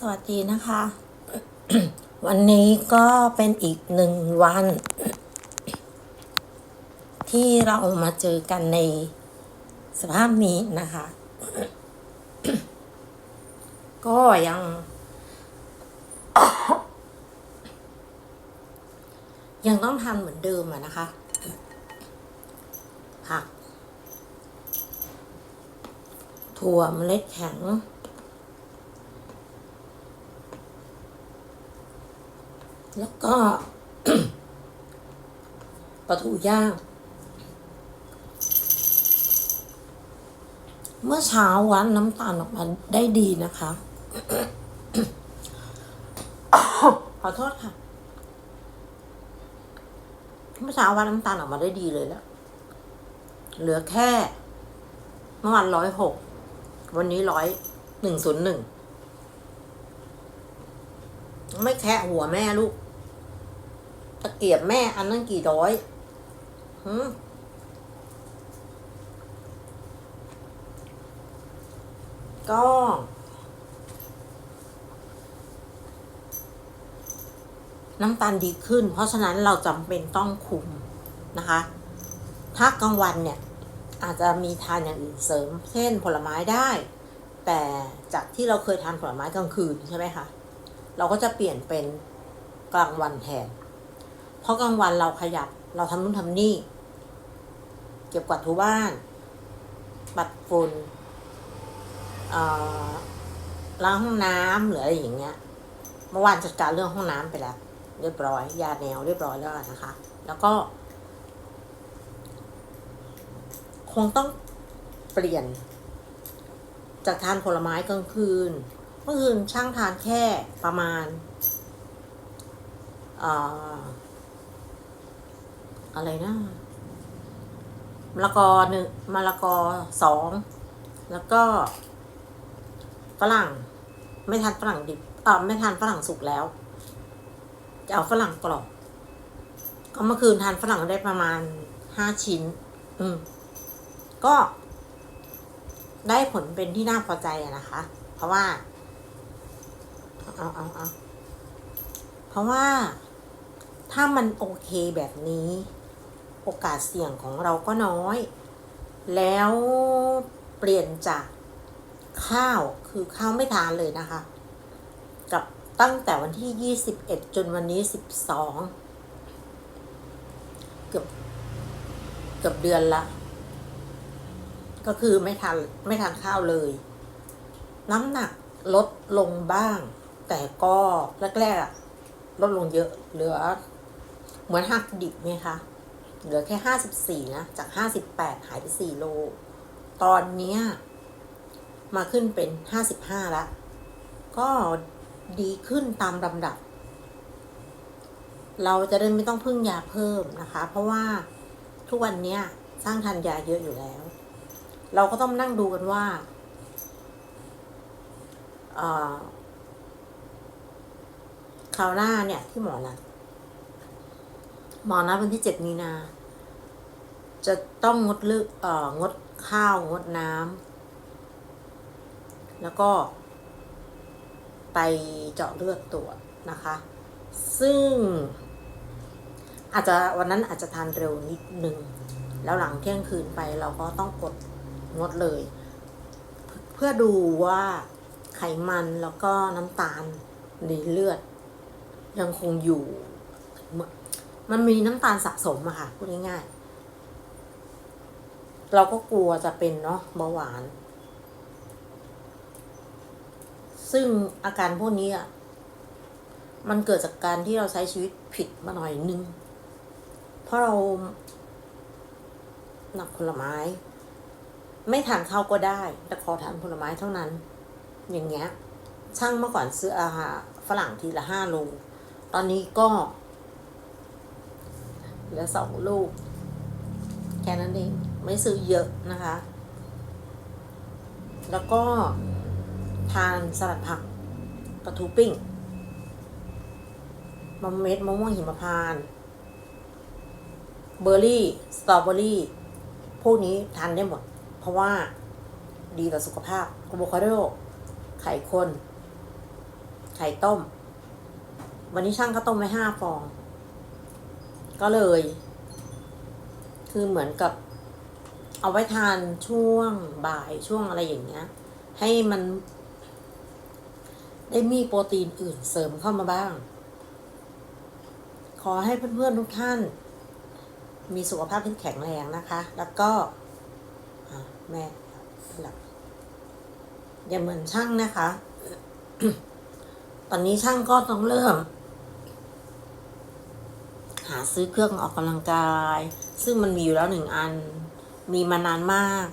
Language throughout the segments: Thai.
สวัสดีนะคะ วันนี้ก็เป็นอีกหนึ่งวัน ที่เรามาเจอกันในสภาพนี้นะคะ ก็ยัง ยังต้องทำเหมือนเดิมอะนะคะผักถั่วเมล็ดแข็ง แล้วก็ปลาทูย่าง เมื่อเช้าวัดน้ำตาลออกมาได้ดีนะคะ ขอโทษค่ะ เมื่อเช้าวัดน้ำตาลออกมาได้ดีเลยแล้ว เหลือแค่เมื่อวานร้อยหก วันนี้ร้อยหนึ่งศูนย์หนึ่ง ไม่แคะหัวแม่ลูกะเกียบแม่อันนั้นกี่ร้อยหืมก็น้ำตาลดีขึ้น เพราะฉะนั้นเราจำเป็นต้องคุมนะคะ ถ้ากลางวันเนี่ย อาจจะมีทานอย่างอื่นเสริม เช่นผลไม้ได้ แต่จากที่เราเคยทานผลไม้กลางคืนใช่ไหมคะ เราก็จะเปลี่ยนเป็นกลางวันแทน เพราะกลางวันเราขยับ เราทำนู่นทำนี่ เก็บกวาดถูบ้าน ปัดฝุ่นล้างห้องน้ำหรืออะไรอย่างเงี้ย เมื่อวานจัดการเรื่องห้องน้ำไปแล้ว เรียบร้อย ยาแนวเรียบร้อยแล้วนะคะ แล้วก็ คงต้องเปลี่ยน จากทานผลไม้กลางคืนเมื่อคืนช่างทานแค่ประมาณอ่อ อะไรนะมะละกอหนึ่งมะละกอสองแล้วก็ฝรั่ง ไม่ทานฝรั่งดิบเออไม่ทานฝรั่งสุกแล้ว จะเอาฝรั่งกรอบก็เมื่อคืนทานฝรั่งได้ประมาณห้าชิ้น อืม ก็ ได้ผลเป็นที่น่าพอใจอะนะคะ เพราะว่าเอาเอาเอาเพราะว่าถ้ามันโอเคแบบนี้ โอกาสเสี่ยงของเราก็น้อย แล้วเปลี่ยนจากข้าวคือข้าวไม่ทานเลยนะคะ กับตั้งแต่วันที่ 21 จนวันนี้ 12 เกือบเกือบเดือนละ ก็คือไม่ทานไม่ทานข้าวเลย น้ำหนักลดลงบ้าง แต่ก็แรกๆลดลงเยอะเหลือ เหมือนหักดิบไหมคะ เหลือแค่ห้าสิบสี่นะ จากห้าสิบแปดหายไปสี่โล ตอนเนี้ยมาขึ้นเป็นห้าสิบห้าละก็ดีขึ้นตามลำดับ เราจะได้ไม่ต้องพึ่งยาเพิ่มนะคะ เพราะว่าทุกวันเนี้ยสร้างทานยาเยอะอยู่แล้ว เราก็ต้องนั่งดูกันว่าคราวหน้าเนี่ยที่หมอนะ หมอนะวันที่เจ็ดมีนา จะต้องงดเลือกเอ่องดข้าวงดน้ำแล้วก็ไปเจาะเลือดตรวจนะคะ ซึ่ง อาจจะวันนั้นอาจจะทานเร็วนิดนึง แล้วหลังเที่ยงคืนไปเราก็ต้องกดงดเลย เพื่อดูว่าไขมันแล้วก็น้ำตาลในเลือดยังคงอยู่ มันมีน้ำตาลสะสมอะค่ะพูดง่ายๆ เราก็กลัวจะเป็นเนาะเบาหวาน ซึ่งอาการพวกนี้อะมันเกิดจากการที่เราใช้ชีวิตผิดมาหน่อยนึง เพราะเราหนักผลไม้ ไม่ทานข้าวก็ได้ แต่ขอทานผลไม้เท่านั้น อย่างเงี้ย ช่างเมื่อก่อนซื้ออาหารฝรั่งทีละห้าโล ตอนนี้ก็ เหลือสองลูก แค่นั้นเอง ไม่ซื้อเยอะนะคะ แล้วก็ทานสลัดผักปลาทูปิ้งมะเม็ดมะม่วงหิมพานเบอร์รี่ สตรอเบอรี่ พวกนี้ทานได้หมด เพราะว่าดีต่อสุขภาพอะโวคาโด ไข่คน ไข่ต้ม วันนี้ช่างก็ต้มไว้ห้าฟอง ก็เลย คือเหมือนกับ เอาไว้ทานช่วงบ่ายช่วงอะไรอย่างเงี้ย ให้มัน ได้มีโปรตีนอื่นเสริมเข้ามาบ้าง ขอให้เพื่อนๆทุกท่าน มีสุขภาพที่แข็งแรงนะคะ แล้วก็แม่หลับอย่าเหมือนช่างนะคะ ตอนนี้ช่างก็ต้องเริ่ม หาซื้อเครื่องออกกำลังกาย ซึ่งมันมีอยู่แล้วหนึ่งอัน มีมานานมาก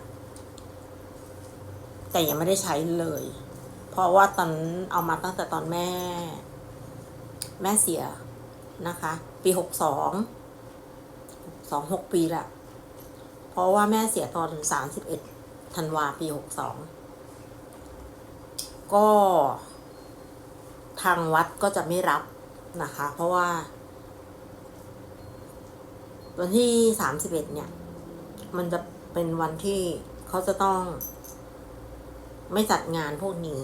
แต่ยังไม่ได้ใช้เลย เพราะว่าตอนเอามาตั้งแต่ตอนแม่ แม่เสียนะคะ ปีหกสองสองหกปีละเพราะว่าแม่เสียตอนสามสิบเอ็ดธันวาปีหกสองก็ทางวัดก็จะไม่รับนะคะ เพราะว่า วันที่สามสิบเอ็ดเนี่ย มันจะเป็นวันที่เขาจะต้อง ไม่จัดงานพวกนี้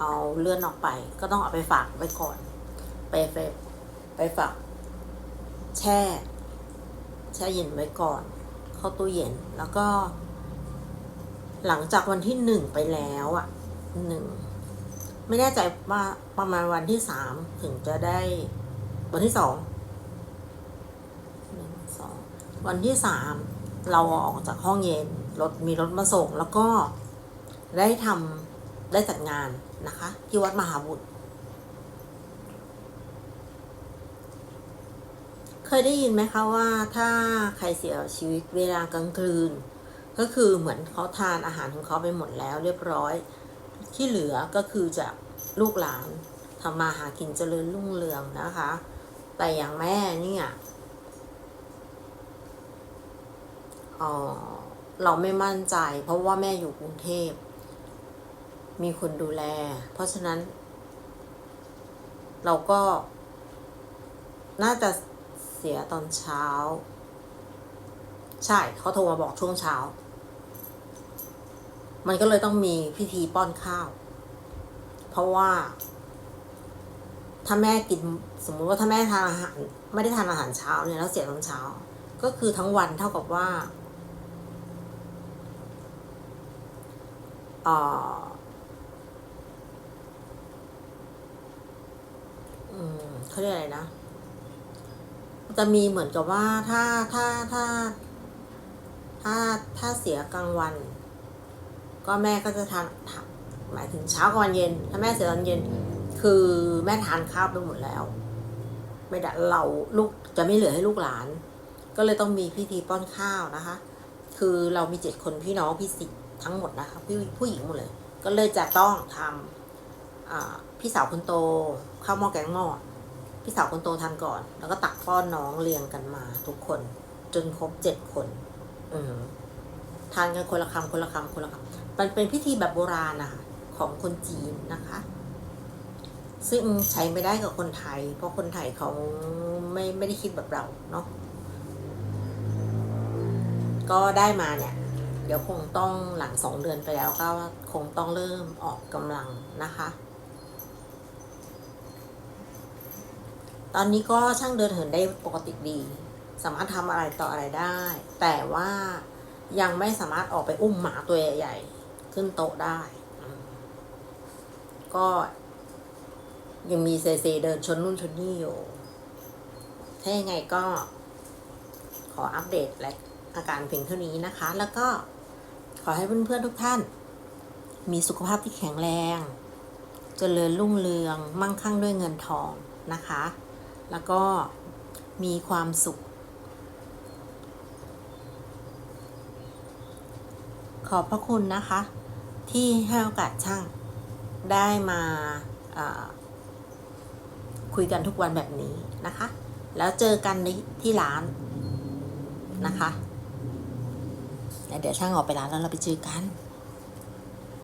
เอาเลื่อนออกไป ก็ต้องเอาไปฝากไว้ก่อน ไปไปไปฝาก แช่ แช่เย็นไว้ก่อน เข้าตู้เย็นแล้วก็ หลังจากวันที่หนึ่งไปแล้วอะหนึ่งไม่แน่ใจว่าประมาณวันที่สามถึงจะได้วันที่สองหนึ่งสอง วันที่สามเราออกจากห้องเย็นรถมีรถมาส่ง แล้วก็ได้ทำได้จัดงานนะคะ ที่วัดมหาบุตร เคยได้ยินไหมคะว่าถ้าใครเสียชีวิตเวลากลางคืน ก็คือเหมือนเขาทานอาหารของเขาไปหมดแล้วเรียบร้อย ที่เหลือก็คือจะลูกหลานทำมาหากินเจริญรุ่งเรืองนะคะ แต่อย่างแม่เนี่ย เเราไม่มั่นใจ เพราะว่าแม่อยู่กรุงเทพ มีคนดูแล เพราะฉะนั้น เราก็ น่าจะเสียตอนเช้า ใช่เขาโทรมาบอกช่วงเช้า มันก็เลยต้องมีพิธีป้อนข้าว เพราะว่า ถ้าแม่กินสมมุติว่าถ้าแม่ทานอาหาร ไม่ได้ทานอาหารเช้าเนี่ยแล้วเสียตอนเช้า ก็คือทั้งวันเท่ากับว่า เขาเรียกอะไรนะจะมีเหมือนกับว่าถ้าถ้าถ้า ถ้าถ้าเสียกลางวัน ก็แม่ก็จะทานทานหมายถึงเช้ากับวันเย็น ถ้าแม่เสียตอนเย็น คือแม่ทานข้าวไปหมดแล้ว ไม่ได้เราลูกจะไม่เหลือให้ลูกหลาน ก็เลยต้องมีพิธีป้อนข้าวนะคะ คือเรามีเจ็ดคนพี่น้องพี่สิ ทั้งหมดนะคะพี่ผู้หญิงหมดเลย ก็เลยจะต้องทำพี่สาวคนโตข้าวหม้อแกงหม้อพี่สาวคนโตทานก่อน แล้วก็ตักป้อนน้องเรียงกันมา ทุกคน จนครบเจ็ดคน อืทานกันคนละคำคนละคำคนละคำมันเป็นพิธีแบบโบราณนะคะของคนจีนนะคะ ซึ่งใช้ไม่ได้กับคนไทย เพราะคนไทยเขาไม่ไม่ได้คิดแบบเราเนาะก็ได้มาเนี่ย ดี๋ยวคงต้องหลังสองเดือนไปแล้วก็คงต้องเริ่มออกกำลังนะคะ ตอนนี้ก็ช่างเดินเหินได้ปกติดี สามารถทำอะไรต่ออะไรได้ แต่ว่ายังไม่สามารถออกไปอุ้มหมาตัวใหญ่ๆขึ้นโต๊ะได้ ก็ยังมีเซเซเดินชนนู่นชนนี่อยู่ ถ้ายังไงก็ขออัปเดตและอาการเพียงเท่านี้นะคะ แล้วก็ ขอให้เพื่อนๆทุกท่าน มีสุขภาพที่แข็งแรงเจริญรุ่งเรือง มั่งคั่งด้วยเงินทองนะคะ แล้วก็มีความสุข ขอบพระคุณนะคะ ที่ให้โอกาสช่างได้มาาคุยกันทุกวันแบบนี้นะคะ แล้วเจอกันในที่ร้านนะคะ แล้วเดี๋ยวช่างออกไปร้านแล้วเราไปเจอกัน